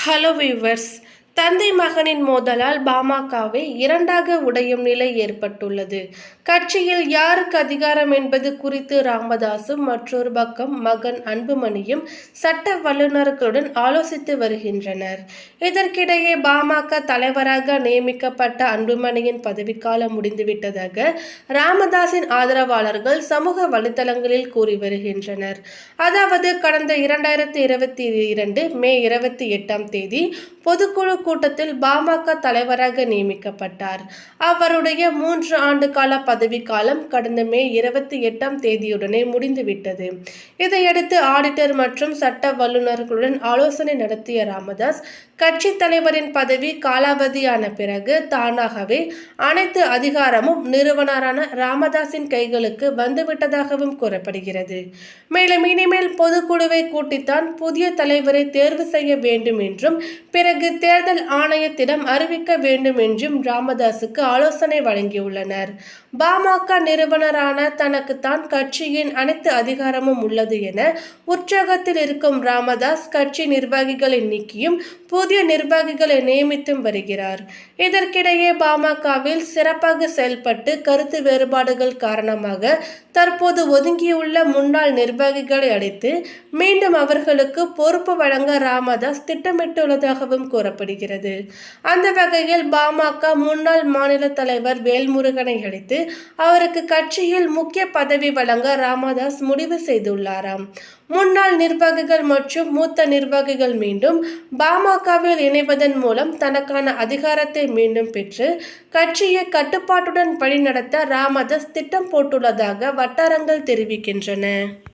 Hello viewers தந்தை மகனின் மோதலால் பாமகவை இரண்டாக உடையும் நிலை ஏற்பட்டுள்ளது. கட்சியில் யாருக்கு அதிகாரம் என்பது குறித்து ராமதாசும் மற்றொரு பக்கம் மகன் அன்புமணியும் சட்ட வல்லுநர்களுடன் ஆலோசித்து வருகின்றனர். இதற்கிடையே பாமக தலைவராக நியமிக்கப்பட்ட அன்புமணியின் பதவிக்காலம் முடிந்துவிட்டதாக ராமதாஸின் ஆதரவாளர்கள் சமூக வலைதளங்களில் கூறி வருகின்றனர். அதாவது கடந்த இரண்டாயிரத்தி இருபத்தி இரண்டு மே இருபத்தி எட்டாம் தேதி பொதுக்குழு கூட்டத்தில் பாமக தலைவராக நியமிக்கப்பட்டார். அவருடைய மூன்று ஆண்டு கால பதவிக்காலம் கடந்த மே இருபத்தி எட்டாம் தேதியுடனே முடிந்துவிட்டது. இதையடுத்து ஆடிட்டர் மற்றும் சட்ட வல்லுநர்களுடன் ஆலோசனை நடத்திய ராமதாஸ் கட்சி தலைவரின் பதவி காலாவதியான பிறகு தானாகவே அனைத்து அதிகாரமும் நிறுவனரான ராமதாஸின் கைகளுக்கு வந்துவிட்டதாகவும் கூறப்படுகிறது. மேலும் இனிமேல் பொதுக்குழுவை கூட்டித்தான் புதிய தலைவரை தேர்வு செய்ய வேண்டும் என்றும் பிறகு தேர்தல் ஆணையத்திடம் அறிவிக்க வேண்டும் என்றும் ராமதாஸுக்கு ஆலோசனை வழங்கியுள்ளனர். பாமக நிறுவனரான தனக்குத்தான் கட்சியின் அனைத்து அதிகாரமும் உள்ளது என உற்சாகத்தில் இருக்கும் ராமதாஸ் கட்சி நிர்வாகிகளை நீக்கியும் புதிய நிர்வாகிகளை நியமித்தும் வருகிறார். இதற்கிடையே பாமகவில் சிறப்பாக செயல்பட்டு கருத்து வேறுபாடுகள் காரணமாக தற்போது ஒதுங்கியுள்ள முன்னாள் நிர்வாகிகளை அழைத்து மீண்டும் அவர்களுக்கு பொறுப்பு வழங்க ராமதாஸ் திட்டமிட்டுள்ளதாகவும் கூறப்படுகிறது. அந்த வகையில் பாமக முன்னாள் மாநில தலைவர் வேல்முருகனை அழைத்து அவருக்கு கட்சியில் முக்கிய பதவி வழங்க ராமதாஸ் முடிவு செய்துள்ளாராம். முன்னாள் நிர்வாகிகள் மற்றும் மூத்த நிர்வாகிகள் மீண்டும் பாமகவில் இணைவதன் மூலம் தனக்கான அதிகாரத்தை மீண்டும் பெற்று கட்சியை கட்டுப்பாட்டுடன் வழிநடத்த ராமதாஸ் திட்டம் போட்டுள்ளதாக வட்டாரங்கள் தெரிவிக்கின்றன.